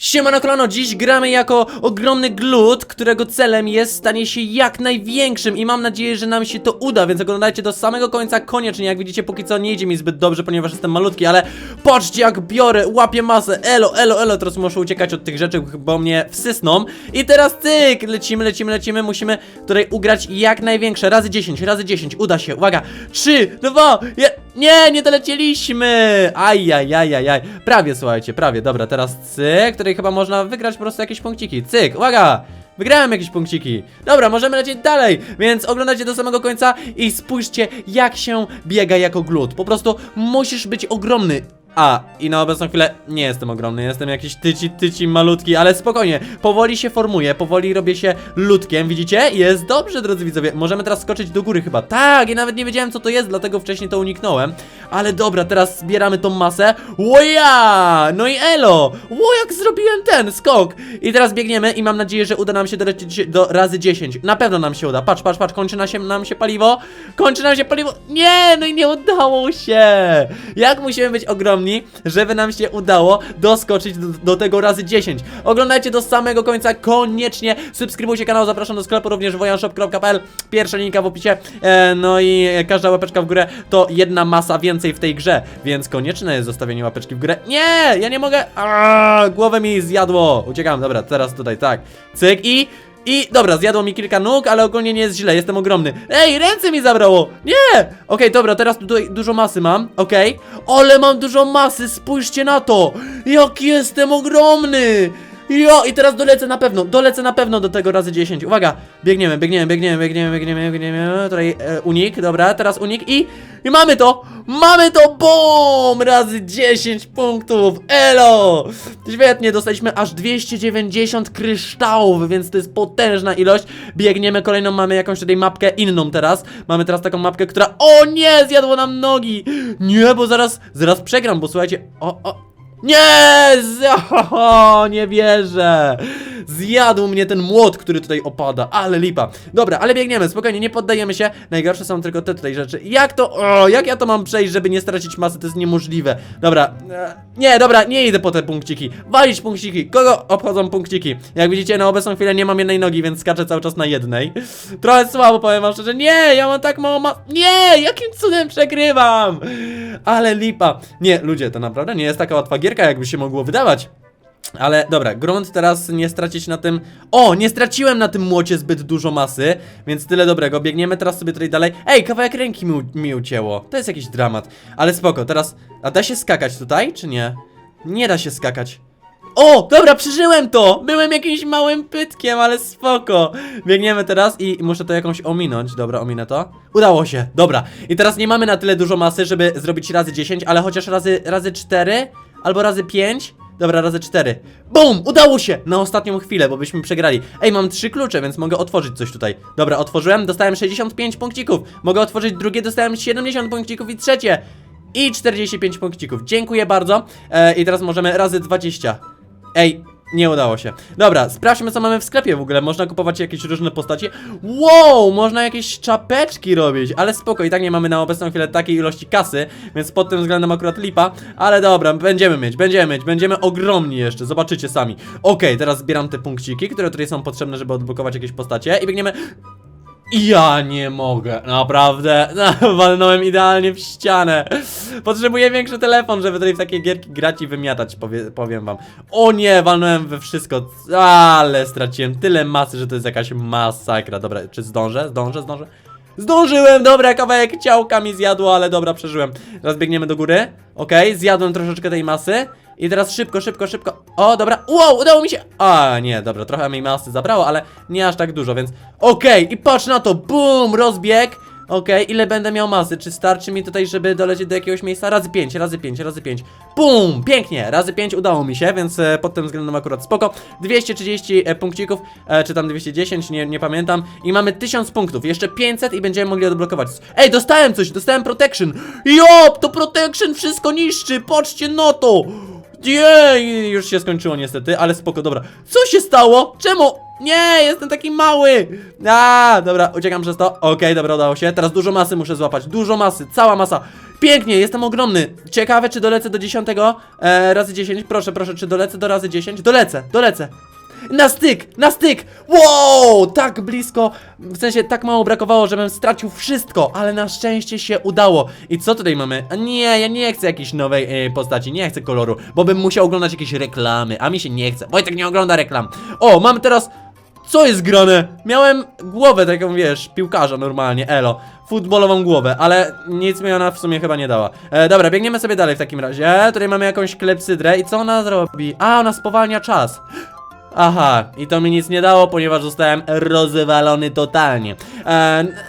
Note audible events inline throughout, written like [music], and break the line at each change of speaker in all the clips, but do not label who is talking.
Siemano kolano, dziś gramy jako ogromny glut, którego celem jest stanie się jak największym i mam nadzieję, że nam się to uda, więc oglądajcie do samego końca koniecznie, jak widzicie póki co nie idzie mi zbyt dobrze, ponieważ jestem malutki, ale patrzcie jak biorę, łapię masę, elo, elo, elo, teraz muszę uciekać od tych rzeczy, bo mnie wsysną. I teraz cyk, lecimy, lecimy, lecimy, musimy tutaj ugrać jak największe, razy 10, razy 10, uda się, uwaga, 3, 2, 1, nie, nie dolecieliśmy, ajajajajaj, prawie słuchajcie, prawie, dobra, teraz cyk, której chyba można wygrać po prostu jakieś punkciki, cyk, uwaga, Wygrałem jakieś punkciki. Dobra, możemy lecieć dalej, więc oglądajcie do samego końca i spójrzcie, jak się biega jako glut. Po prostu musisz być ogromny. A, i na obecną chwilę nie jestem ogromny, jestem jakiś tyci, tyci malutki, ale spokojnie, powoli się formuję, powoli robię się ludkiem, widzicie? Jest dobrze, drodzy widzowie, możemy teraz skoczyć do góry chyba, tak, i nawet nie wiedziałem co to jest, dlatego wcześniej to uniknąłem, ale dobra, teraz zbieramy tą masę, łoja, no i elo, ło, jak zrobiłem ten skok, i teraz biegniemy i mam nadzieję, że uda nam się dolecieć do razy 10, na pewno nam się uda, patrz, patrz, patrz, kończy nam się, nam się paliwo, kończy nam się paliwo, nie, no i nie udało się, jak musimy być ogromni, żeby nam się udało doskoczyć do, do tego razy 10. Oglądajcie do samego końca, koniecznie subskrybujcie kanał, zapraszam do sklepu również wojanshop.pl, pierwsza linka w opisie, e, no i każda łapeczka w górę to jedna masa więcej w tej grze, więc konieczne jest zostawienie łapeczki w górę. Nie, ja nie mogę, Aaaa, głowę mi zjadło, uciekam, dobra, teraz tutaj, tak, cyk i... I dobra, zjadło mi kilka nóg, ale ogólnie nie jest źle, jestem ogromny. Ej, ręce mi zabrało! Nie! Okej, dobra, teraz tutaj dużo masy mam, okej. Ale mam dużo masy, spójrzcie na to! Jaki jestem ogromny! Jo, i teraz dolecę na pewno, dolecę na pewno do tego razy 10. Uwaga, biegniemy, biegniemy, biegniemy, biegniemy, biegniemy, biegniemy. Tutaj e, unik, dobra, teraz unik i, i mamy to! Mamy to! BOOM! Razy 10 punktów! Elo! Świetnie, dostaliśmy aż 290 kryształów, więc to jest potężna ilość. Biegniemy, kolejną mamy jakąś tutaj mapkę inną teraz. Mamy teraz taką mapkę, która... O nie! Zjadło nam nogi! Nie, bo zaraz, zaraz przegram, bo słuchajcie... O, o, nie! Z... O, nie wierzę! Zjadł mnie ten młot, który tutaj opada, ale lipa. Dobra, ale biegniemy, spokojnie, nie poddajemy się. Najgorsze są tylko te tutaj rzeczy. Jak to, o, jak ja to mam przejść, żeby nie stracić masy? To jest niemożliwe. Dobra, e, nie, dobra, nie idę po te punkciki. Walić punkciki. Kogo obchodzą punkciki? Jak widzicie, na obecną chwilę nie mam jednej nogi, więc skaczę cały czas na jednej. Trochę słabo, powiem wam szczerze. Nie, ja mam tak mało ma... Nie, jakim cudem przegrywam? Ale lipa. Nie, ludzie, to naprawdę nie jest taka łatwa gierka, jakby się mogło wydawać. Ale dobra, grunt teraz nie stracić na tym. O, nie straciłem na tym młocie zbyt dużo masy, więc tyle dobrego. Biegniemy teraz sobie tutaj dalej. Ej, kawałek ręki mi, mi ucięło. To jest jakiś dramat. Ale spoko, teraz. A da się skakać tutaj, czy nie? Nie da się skakać. O, dobra, przeżyłem to! Byłem jakimś małym pytkiem, ale spoko. Biegniemy teraz i muszę to jakąś ominąć. Dobra, ominę to. Udało się, dobra. I teraz nie mamy na tyle dużo masy, żeby zrobić razy 10, ale chociaż razy, razy 4 albo razy 5. Dobra, razy 4. Bum! Udało się! Na ostatnią chwilę, bo byśmy przegrali. Ej, mam trzy klucze, więc mogę otworzyć coś tutaj. Dobra, otworzyłem, dostałem 65 punkcików. Mogę otworzyć drugie, dostałem 70 punkcików i trzecie. I 45 punkcików. Dziękuję bardzo. E, I teraz możemy razy 20. Ej, nie udało się. Dobra, sprawdźmy co mamy w sklepie w ogóle. Można kupować jakieś różne postacie. Wow, można jakieś czapeczki robić, ale spoko, i tak nie mamy na obecną chwilę takiej ilości kasy, więc pod tym względem akurat lipa. Ale dobra, będziemy mieć, będziemy mieć, będziemy ogromni jeszcze, zobaczycie sami. Okej, teraz zbieram te punkciki, które tutaj są potrzebne, żeby odblokować jakieś postacie i biegniemy ja nie mogę, naprawdę. No, [laughs] walnąłem idealnie w ścianę. Potrzebuję większy telefon, żeby tutaj w takie gierki grać i wymiatać, powie, powiem wam. O nie, walnąłem we wszystko, ale straciłem tyle masy, że to jest jakaś masakra. Dobra, czy zdążę? Zdążę? Zdążę? Zdążyłem, dobra, kawałek ciałka mi zjadło, ale dobra, przeżyłem. Teraz biegniemy do góry. Okej, zjadłem troszeczkę tej masy. I teraz szybko, szybko, szybko. O, dobra. Wow, udało mi się. A, nie, dobra, trochę mi masy zabrało, ale nie aż tak dużo, więc. Okej, i patrz na to. Bum, rozbieg. Okej, ile będę miał masy? Czy starczy mi tutaj, żeby dolecieć do jakiegoś miejsca? Razy 5, razy 5, razy 5. Bum! Pięknie! Razy 5 udało mi się, więc e, pod tym względem akurat spoko. 230 e, punkcików, e, czy tam 210, nie, nie pamiętam. I mamy 1000 punktów, jeszcze 500 i będziemy mogli odblokować. Ej, dostałem coś, dostałem protection! Jop, to protection wszystko niszczy, patrzcie no to! Jej, już się skończyło niestety, ale spoko, dobra. Co się stało? Czemu? Nie, jestem taki mały. A, dobra, uciekam przez to. Okej, dobra, udało się. Teraz dużo masy muszę złapać. Dużo masy, cała masa. Pięknie, jestem ogromny. Ciekawe, czy dolecę do 10 e, razy 10. Proszę, proszę, czy dolecę do razy 10? Dolecę, dolecę. Na styk, na styk! Wow, tak blisko, w sensie tak mało brakowało, żebym stracił wszystko, ale na szczęście się udało. I co tutaj mamy? Nie, ja nie chcę jakiejś nowej e, postaci, nie chcę koloru, bo bym musiał oglądać jakieś reklamy, a mi się nie chce. Wojtek nie ogląda reklam. O, mam teraz... Co jest grane? Miałem głowę taką, wiesz, piłkarza normalnie, elo. Futbolową głowę, ale nic mi ona w sumie chyba nie dała. E, dobra, biegniemy sobie dalej w takim razie. Tutaj mamy jakąś klepsydrę i co ona zrobi? A, ona spowalnia czas. Aha, i to mi nic nie dało, ponieważ zostałem rozwalony totalnie.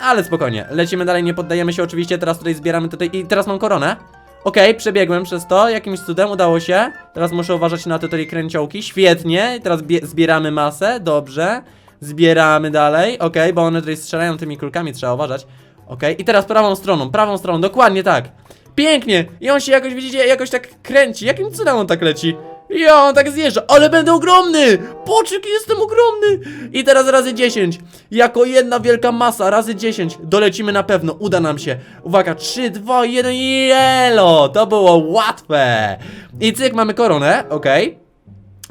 Ale spokojnie, lecimy dalej, nie poddajemy się oczywiście, teraz tutaj zbieramy tutaj i teraz mam koronę. Okej, przebiegłem przez to, jakimś cudem udało się. Teraz muszę uważać na te tutaj kręciołki, świetnie. Teraz bie- zbieramy masę, dobrze. Zbieramy dalej, okej, bo one tutaj strzelają tymi kulkami, trzeba uważać. Okej, i teraz prawą stroną, prawą stroną, dokładnie tak. Pięknie! I on się jakoś, widzicie, jakoś tak kręci. Jakim cudem on tak leci? Ja, on tak zjeżdża, ale będę ogromny! Jaki jestem ogromny! I teraz razy 10. Jako jedna wielka masa, razy 10. Dolecimy na pewno, uda nam się. Uwaga, 3, 2, 1, jelo! To było łatwe! I cyk, mamy koronę, okej.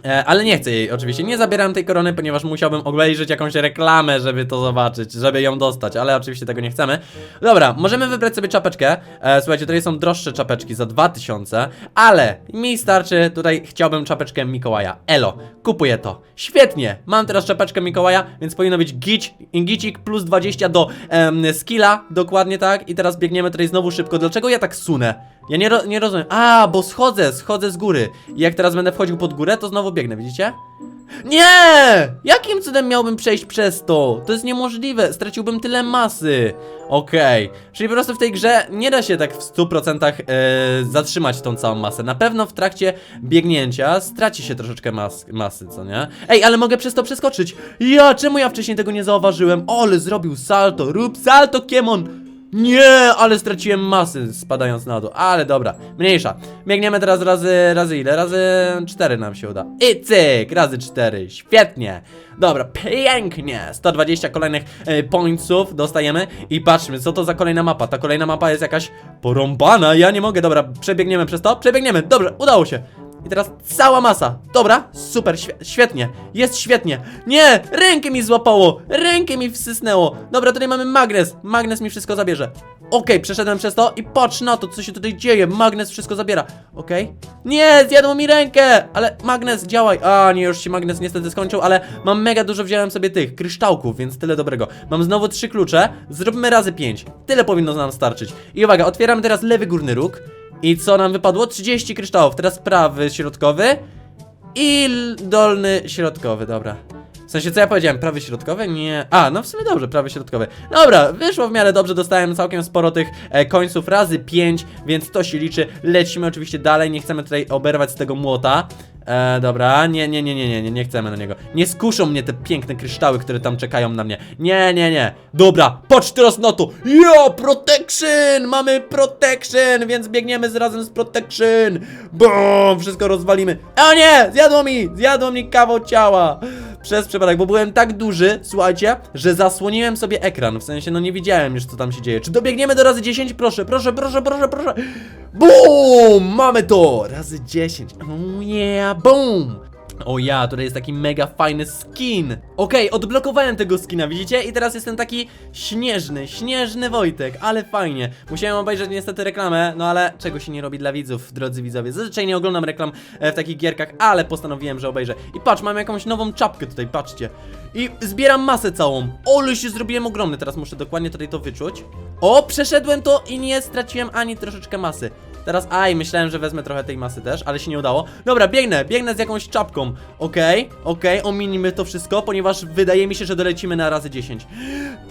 E, ale nie chcę jej oczywiście, nie zabieram tej korony, ponieważ musiałbym obejrzeć jakąś reklamę, żeby to zobaczyć, żeby ją dostać, ale oczywiście tego nie chcemy. Dobra, możemy wybrać sobie czapeczkę. E, słuchajcie, tutaj są droższe czapeczki za 2000, ale mi starczy, tutaj chciałbym czapeczkę Mikołaja. Elo, kupuję to. Świetnie, mam teraz czapeczkę Mikołaja, więc powinno być gic, gicik plus 20 do em, skilla, dokładnie tak. I teraz biegniemy tutaj znowu szybko. Dlaczego ja tak sunę? Ja nie, ro nie rozumiem. A, bo schodzę, schodzę z góry. I jak teraz będę wchodził pod górę, to znowu biegnę, widzicie? Nie! Jakim cudem miałbym przejść przez to? To jest niemożliwe, straciłbym tyle masy. Okej, czyli po prostu w tej grze nie da się tak w 100% e, zatrzymać tą całą masę. Na pewno w trakcie biegnięcia straci się troszeczkę mas masy, co nie? Ej, ale mogę przez to przeskoczyć. Ja, czemu ja wcześniej tego nie zauważyłem? Ole, zrobił salto, rób salto, Kiemon! Nie, ale straciłem masy spadając na dół, ale dobra, mniejsza. Biegniemy teraz razy, razy ile? Razy 4 nam się uda. I cyk, razy 4, świetnie. Dobra, pięknie. 120 kolejnych e, pointsów dostajemy i patrzmy, co to za kolejna mapa. Ta kolejna mapa jest jakaś porąbana, ja nie mogę, dobra, przebiegniemy przez to, przebiegniemy, dobrze, udało się. I teraz cała masa. Dobra, super, świe- świetnie. Jest świetnie. Nie, rękę mi złapało. Rękę mi wsysnęło. Dobra, tutaj mamy magnes. Magnes mi wszystko zabierze. Okej, przeszedłem przez to i patrz na to, co się tutaj dzieje. Magnes wszystko zabiera. Okej. Nie, zjadło mi rękę. Ale magnes, działaj. A, nie, już się magnes niestety skończył, ale mam mega dużo, wziąłem sobie tych kryształków, więc tyle dobrego. Mam znowu trzy klucze. Zróbmy razy pięć. Tyle powinno nam starczyć. I uwaga, otwieramy teraz lewy górny róg. I co nam wypadło? 30 kryształów. Teraz prawy środkowy i dolny środkowy, dobra. W sensie, co ja powiedziałem? Prawy środkowy? Nie. A, no w sumie dobrze, prawy środkowy. Dobra, wyszło w miarę dobrze, dostałem całkiem sporo tych e, końców razy 5, więc to się liczy. Lecimy oczywiście dalej, nie chcemy tutaj oberwać z tego młota. E, dobra, nie, nie, nie, nie, nie, nie, nie chcemy na niego. Nie skuszą mnie te piękne kryształy, które tam czekają na mnie. Nie, nie, nie. Dobra, patrz teraz na to. Protection! Mamy protection, więc biegniemy z razem z protection. Bum, wszystko rozwalimy. O nie, zjadło mi, zjadło mi kawał ciała. Przez przypadek, bo byłem tak duży, słuchajcie, że zasłoniłem sobie ekran. W sensie, no nie widziałem już, co tam się dzieje. Czy dobiegniemy do razy 10? Proszę, proszę, proszę, proszę, proszę. Boom! Mamy to! Razy 10. Oh yeah, boom! O ja, tutaj jest taki mega fajny skin. Okej, odblokowałem tego skina, widzicie? I teraz jestem taki śnieżny, śnieżny Wojtek, ale fajnie. Musiałem obejrzeć niestety reklamę, no ale czego się nie robi dla widzów, drodzy widzowie. Zazwyczaj nie oglądam reklam e, w takich gierkach, ale postanowiłem, że obejrzę. I patrz, mam jakąś nową czapkę tutaj, patrzcie. I zbieram masę całą. Ole się zrobiłem ogromny, teraz muszę dokładnie tutaj to wyczuć. O, przeszedłem to i nie straciłem ani troszeczkę masy. Teraz, aj, myślałem, że wezmę trochę tej masy też, ale się nie udało. Dobra, biegnę, biegnę z jakąś czapką. Okej, okej, ominimy to wszystko, ponieważ wydaje mi się, że dolecimy na razy 10.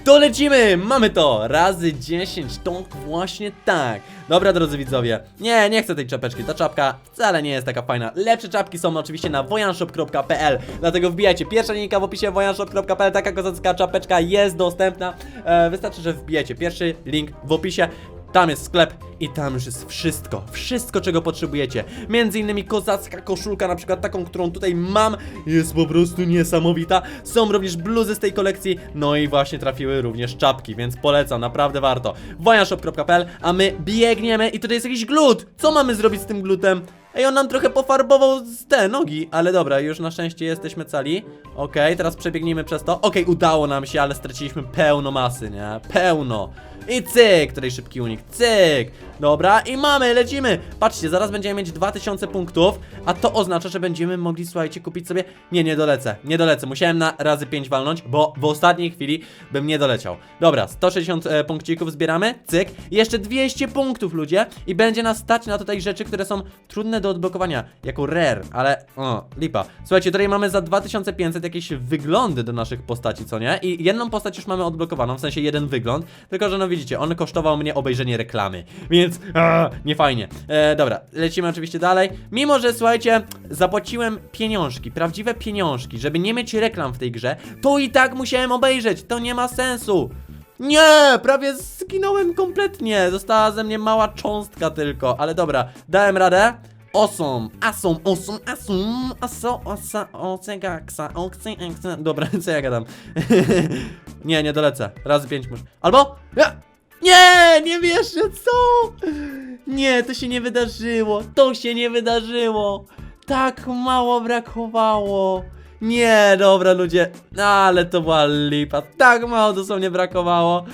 Dolecimy! Mamy to! Razy 10, to właśnie tak. Dobra, drodzy widzowie. Nie, nie chcę tej czapeczki. Ta czapka wcale nie jest taka fajna. Lepsze czapki są oczywiście na wojanshop.pl. Dlatego wbijajcie. Pierwsza linka w opisie wojanshop.pl. Taka kozacka czapeczka jest dostępna. E, wystarczy, że wbijecie. Pierwszy link w opisie. Tam jest sklep i tam już jest wszystko, wszystko czego potrzebujecie. Między innymi kozacka koszulka, na przykład taką, którą tutaj mam, jest po prostu niesamowita. Są również bluzy z tej kolekcji, no i właśnie trafiły również czapki, więc polecam, naprawdę warto. Wojanshop.pl, a my biegniemy i tutaj jest jakiś glut. Co mamy zrobić z tym glutem? Ej, on nam trochę pofarbował z te nogi, ale dobra, już na szczęście jesteśmy cali. Okej, teraz przebiegnijmy przez to. Okej, udało nam się, ale straciliśmy pełno masy, nie? Pełno. I cyk, tutaj szybki unik, cyk. Dobra, i mamy, lecimy. Patrzcie, zaraz będziemy mieć 2000 punktów, a to oznacza, że będziemy mogli, słuchajcie, kupić sobie... Nie, nie dolecę, nie dolecę. Musiałem na razy 5 walnąć, bo w ostatniej chwili bym nie doleciał. Dobra, 160 e, punkcików zbieramy, cyk. Jeszcze 200 punktów, ludzie, i będzie nas stać na tutaj rzeczy, które są trudne do odblokowania, jako rare, ale... O, lipa. Słuchajcie, tutaj mamy za 2500 jakieś wyglądy do naszych postaci, co nie? I jedną postać już mamy odblokowaną, w sensie jeden wygląd, tylko że no widzicie, on kosztował mnie obejrzenie reklamy, więc a, nie fajnie. E, dobra, lecimy oczywiście dalej. Mimo, że słuchajcie, zapłaciłem pieniążki, prawdziwe pieniążki, żeby nie mieć reklam w tej grze, to i tak musiałem obejrzeć, to nie ma sensu. Nie, prawie zginąłem kompletnie. Została ze mnie mała cząstka tylko, ale dobra, dałem radę. Osom, asom, osom, asom, aso, osa, osegaksa, oksy, eksa. Dobra, [laughs] co ja gadam? [laughs] nie, nie dolecę. Razy pięć muszę. Albo? Ja! Nie, nie wierzę, co? Nie, to się nie wydarzyło. To się nie wydarzyło. Tak mało brakowało. Nie, dobra ludzie, ale to była lipa. Tak mało dosłownie brakowało.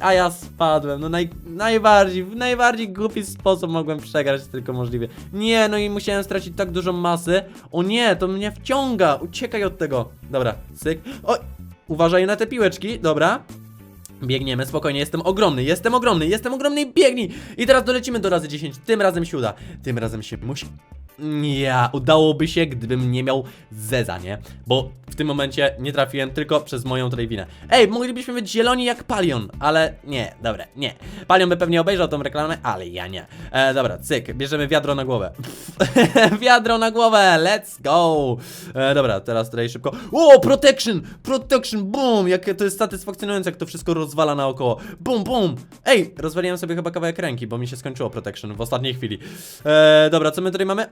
A ja spadłem, no naj, najbardziej, w najbardziej głupi sposób mogłem przegrać tylko możliwie. Nie, no i musiałem stracić tak dużo masy. O nie, to mnie wciąga, uciekaj od tego. Dobra, syk. Oj, uważaj na te piłeczki, dobra. Biegniemy, spokojnie, jestem ogromny, jestem ogromny, jestem ogromny i biegnij! I teraz dolecimy do razy 10, tym razem się uda, tym razem się musi... Ja, udałoby się, gdybym nie miał Zeza, nie? Bo w tym momencie nie trafiłem tylko przez moją tutaj winę. Ej, moglibyśmy być zieloni jak Palion, ale nie, dobra, nie. Palion by pewnie obejrzał tą reklamę, ale ja nie. E, dobra, cyk, bierzemy wiadro na głowę. [laughs] wiadro na głowę, let's go! E, dobra, teraz tutaj szybko. O, protection! Protection, boom! Jakie to jest satysfakcjonujące, jak to wszystko rozwala naokoło. Bum, bum! Ej, rozwaliłem sobie chyba kawałek ręki, bo mi się skończyło protection w ostatniej chwili. E, dobra, co my tutaj mamy?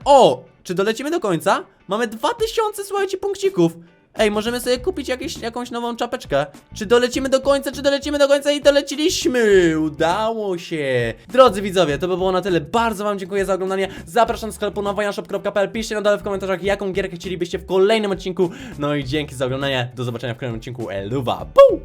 Czy dolecimy do końca? Mamy 2000, słuchajcie, punkcików. Ej, możemy sobie kupić jakieś, jakąś nową czapeczkę. Czy dolecimy do końca, czy dolecimy do końca i doleciliśmy! Udało się! Drodzy widzowie, to by było na tyle. Bardzo wam dziękuję za oglądanie. Zapraszam do sklepu na wojanshop.pl. Piszcie na dole w komentarzach, jaką gierkę chcielibyście w kolejnym odcinku. No i dzięki za oglądanie. Do zobaczenia w kolejnym odcinku. Eluwa! Puu!